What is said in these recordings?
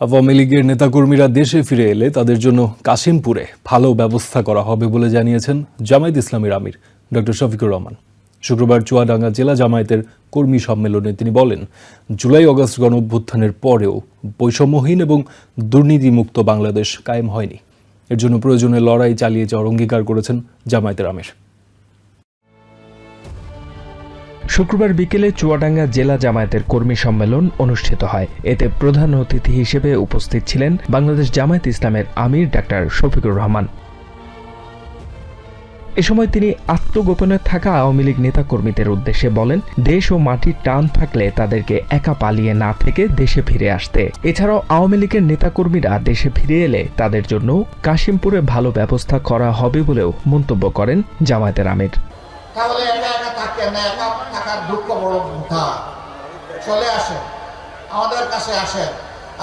আওয়ামী লীগের নেতাকর্মীরা দেশে ফিরে এলে তাদের জন্য কাশিমপুরে ভালো ব্যবস্থা করা হবে বলে জানিয়েছেন জামায়াত ইসলামীর আমির ডক্টর শফিকুর রহমান। শুক্রবার চুয়াডাঙ্গা জেলা জামায়াতের কর্মী সম্মেলনে তিনি বলেন, জুলাই অগস্ট গণ অভ্যুত্থানের পরেও বৈষম্যহীন এবং দুর্নীতিমুক্ত বাংলাদেশ কায়েম হয়নি। এর জন্য প্রয়োজনে লড়াই চালিয়ে যাওয়ার অঙ্গীকার করেছেন জামায়াতের আমির। শুক্রবার বিকেলে চুয়াডাঙ্গা জেলা জামায়াতের কর্মী সম্মেলন অনুষ্ঠিত হয়। এতে প্রধান অতিথি হিসেবে উপস্থিত ছিলেন বাংলাদেশ জামায়াত ইসলামের আমির ডাক্তার শফিকুর রহমান। এ সময় তিনি আত্মগোপনে থাকা আওয়ামী লীগ নেতাকর্মীদের উদ্দেশ্যে বলেন, দেশ ও মাটির টান থাকলে তাদেরকে একা পালিয়ে না থেকে দেশে ফিরে আসতে। এছাড়াও আওয়ামী লীগের নেতাকর্মীরা দেশে ফিরে এলে তাদের জন্য কাশিমপুরে ভালো ব্যবস্থা করা হবে বলেও মন্তব্য করেন জামায়াতের আমির। থাকেন না, একা থাকার দুঃখ বড় বৃথা চলে আসে আমাদের কাছে আসে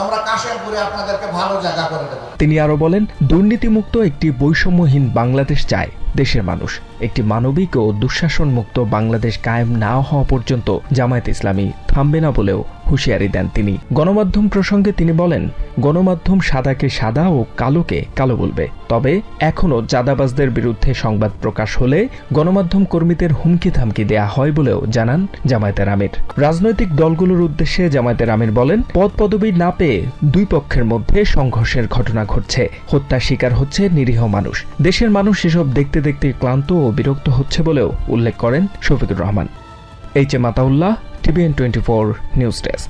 আমরা কাশেমপুরে আপনাদেরকে ভালো জায়গা করে দেব। তিনি আরও বলেন, দুর্নীতিমুক্ত একটি বৈষম্যহীন বাংলাদেশ চায় দেশের মানুষ। একটি মানবিক ও দুঃশাসন মুক্ত বাংলাদেশ কায়েম না হওয়া পর্যন্ত জামায়াত ইসলামী থামবে না বলেও হুঁশিয়ারি দেন তিনি। গণমাধ্যম প্রসঙ্গে তিনি বলেন, গণমাধ্যম সাদাকে সাদা ও কালোকে কালো বলবে। তবে এখনও চাঁদাবাজদের বিরুদ্ধে সংবাদ প্রকাশ হলে গণমাধ্যম কর্মীদের হুমকি থামকি দেয়া হয় বলেও জানান জামায়াতের আমির। রাজনৈতিক দলগুলোর উদ্দেশ্যে জামায়াতের আমির বলেন, পদ পদবি না পেয়ে দুই পক্ষের মধ্যে সংঘর্ষের ঘটনা ঘটছে। হত্যার শিকার হচ্ছে নিরীহ মানুষ। দেশের মানুষ এসব দেখতে দেখতে ক্লান্ত ও বিরক্ত হচ্ছে বলেও উল্লেখ করেন Shafiqur Rahman. H A Mataullah, TVN twenty four news desk.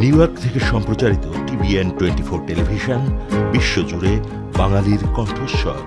New York থেকে সম্প্রচারিত টিভিএন টোয়েন্টি ফোর টেলিভিশন, বিশ্বজুড়ে বাঙালির কণ্ঠস্বর।